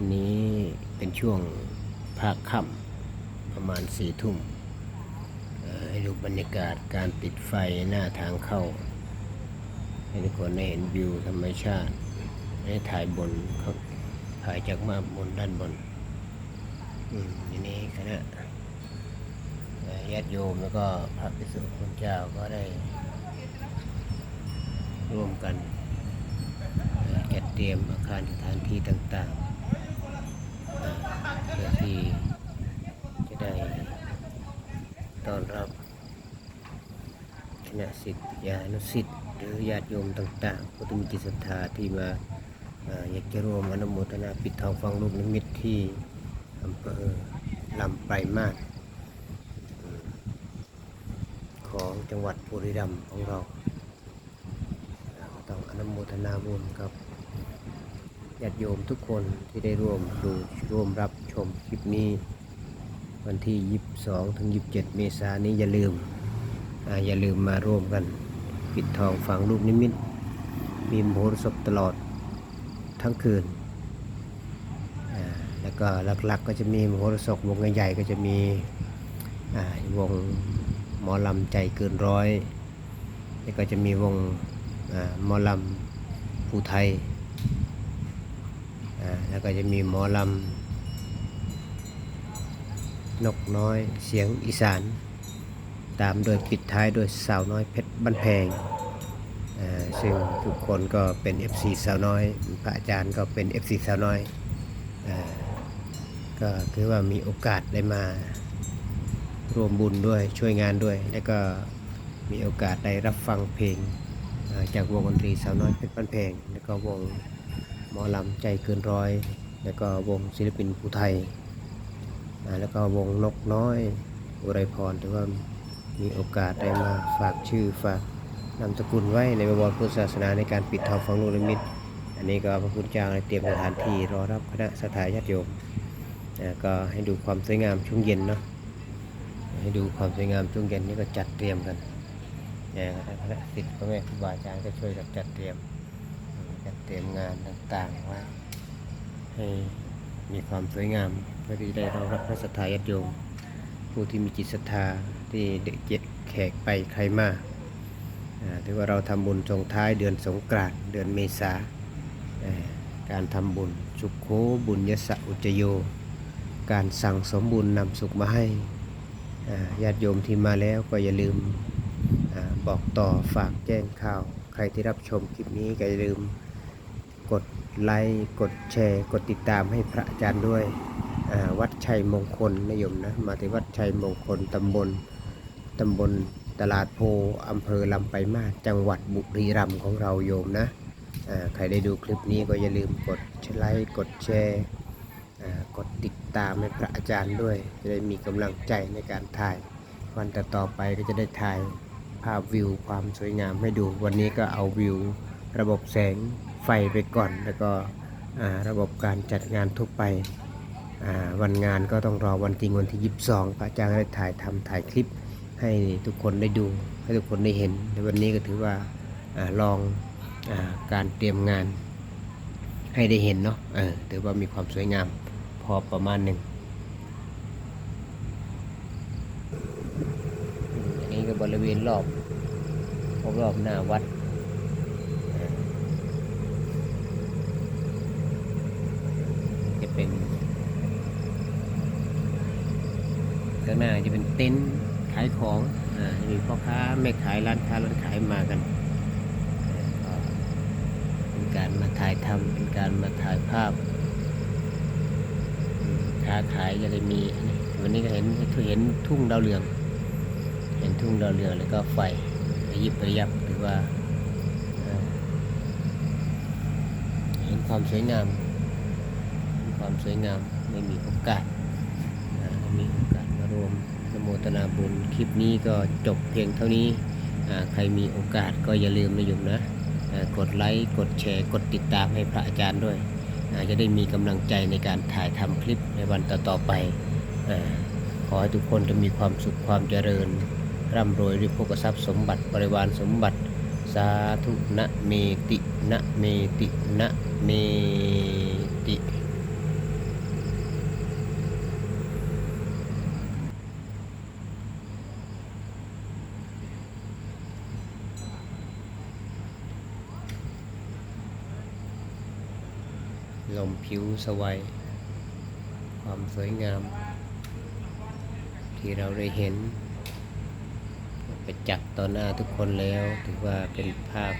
อันนี้เป็นช่วงภาคค่ำประมาณสี่ทุ่มให้ดูบรรยากาศการติดไฟหน้าทางเข้า ให้ทุกคนได้เห็นวิวธรรมชาติ ให้ถ่ายบนเขาถ่ายจากมาบนด้านบนอืมทีนี้คณะญาติโยมแล้วก็พระภิกษุคุณเจ้าก็ได้ร่วมกันจัดเตรียมอาคารสถานที่ต่างๆ ที่จะได้ต้อนรับคณะสิทธิยานุสิทธิ์หรือญาติโยมต่างๆผู้ที่มีจิตศรัทธาที่มาออยากจะร่วมอนุโมทนาปิดทองฟังลูกนิมิตที่อำเภอลำไปลายมาศอืมของจังหวัดบุรีรัมย์ของเรา ต้องอนุโมทนาบุญกับ ญาติโยมทุกคนที่ได้ร่วมดูร่วมรับชมคลิปนี้ วันที่ 22 ถึง 27 เมษายนนี้อย่าลืมออย่าลืมมาร่วมกัน ปิดทองฝังลูกนิมิต มีมโหรสพตลอดทั้งคืน แล้วก็หลักๆก็จะมีมโหรสพวงใหญ่ๆก็จะมีวงหมอลำใจเกินร้อย แล้วก็จะมีวงหมอลำภูไทย แล้วก็จะมีหมอลำนกน้อยเสียงอีสาน ตามโดยปิดท้ายโดยสาวน้อยเพชรบ้านแพงซึ่งทุกคนก็เป็น FC สาวน้อย พระอาจารย์ก็เป็น FC สาวน้อยอก็คือว่ามีโอกาสได้มาร่วมบุญด้วยช่วยงานด้วย แล้วก็มีโอกาสได้รับฟังเพลงจากวงดนตรีสาวน้อยเพชรบ้านแพง แล้วก็วง หมอลำใจเกินร้อย แล้วก็วงศิลปินภูไทย แล้วก็วงนกน้อย อุไรพรถือว่ามีโอกาสได้มาฝากชื่อฝากนามสกุลไว้ในบวรพุทธศาสนาในการปิดทองฝังลูกนิมิต อันนี้ก็พระพุทธเจ้าได้เตรียมสถานที่รอรับคณะสถาญาติโยมก็ให้ดูความสวยงามช่วงเย็นเนาะให้ดูความสวยงามช่วงเย็นนี่ก็จัดเตรียมกันนะคณะสิทธิ์พ่อแม่ครูบาอาจารย์ก็ช่วยกันจัดเตรียม จัดเตรียมงานต่างๆไว้ให้มีความสวยงามเพื่อที่ได้รองรับพระศรัทธาญาติโยม ผู้ที่มีจิตศรัทธาที่เด็กเจ็ดแขกไปใครมาถือว่าเราทำบุญส่งท้ายเดือนสงกรานต์เดือนเมษาการทำบุญสุขโขบุญยสะอุจโย การสั่งสมบุญนำสุขมาให้ญาติโยมที่มาแล้วก็อย่าลืมอบอกต่อฝากแจ้งข่าว ใครที่รับชมคลิปนี้ก็อย่าลืม กดไลค์กดแชร์ กดติดตามให้พระอาจารย์ด้วยวัดชัยมงคลนะโยมนะมาที่วัดชัยมงคลตำบลตำบลตลาดโพอำเภอลำไปมาจังหวัดบุรีรัมย์ของเราโยมนะใครได้ดูคลิปนี้ก็อย่าลืมกดไลค์กดแชร์กดติดตามให้พระอาจารย์ด้วย จะได้มีกำลังใจในการถ่าย วันต่อไปก็จะได้ถ่ายภาพวิวความสวยงามให้ดู วันนี้ก็เอาวิวระบบแสง ไฟไปก่อน แล้วก็ระบบการจัดงานทั่วไปวันงานก็ต้องรอวันจริงวันที่ 22พระอาจารย์ได้ถ่ายทำถ่ายคลิปให้ทุกคนได้ดู ให้ทุกคนได้เห็นในวันนี้ก็ถือว่าอลองอการเตรียมงานให้ได้เห็นเนาะถือว่ามีความสวยงามพอประมาณหนึ่งอันนี้ก็บริเวณรอบรอบหน้าวัดอ่าจะเป็นข้าง หน้าจะเป็นเต็นท์ขายของอ่าจะมีพ่อค้าแม่ขายร้านค้าร้านขายมากันเป็นการมาถ่ายทำเป็นการมาถ่ายภาพค้าขายจะได้มีวันนี้ก็เห็นเห็นทุ่งดาวเรือง เห็นทุ่งดาวเรืองแล้วก็ไฟระยิบระยับหรือว่าเห็นความสวยงามความสวยงามไม่มีโอกาสนะมีโอกาส รวมอนุโมทนาบุญ คลิปนี้ก็จบเพียงเท่านี้ ใครมีโอกาสก็อย่าลืมนะโยมนะ กดไลค์ กดแชร์ กดติดตามให้พระอาจารย์ด้วย จะได้มีกำลังใจในการถ่ายทำคลิปในวันต่อๆไปอขอให้ทุกคนจะมีความสุขความเจริญ ร่ำรวยด้วยภพทรัพย์สมบัติบริวารสมบัติ สาธุนะเมตินะเมตินะเมติ ลมผิวสวัย ความสวยงาม ที่เราได้เห็นไปจักษ์ต่อหน้าทุกคนแล้ว ถือว่าเป็นภาพ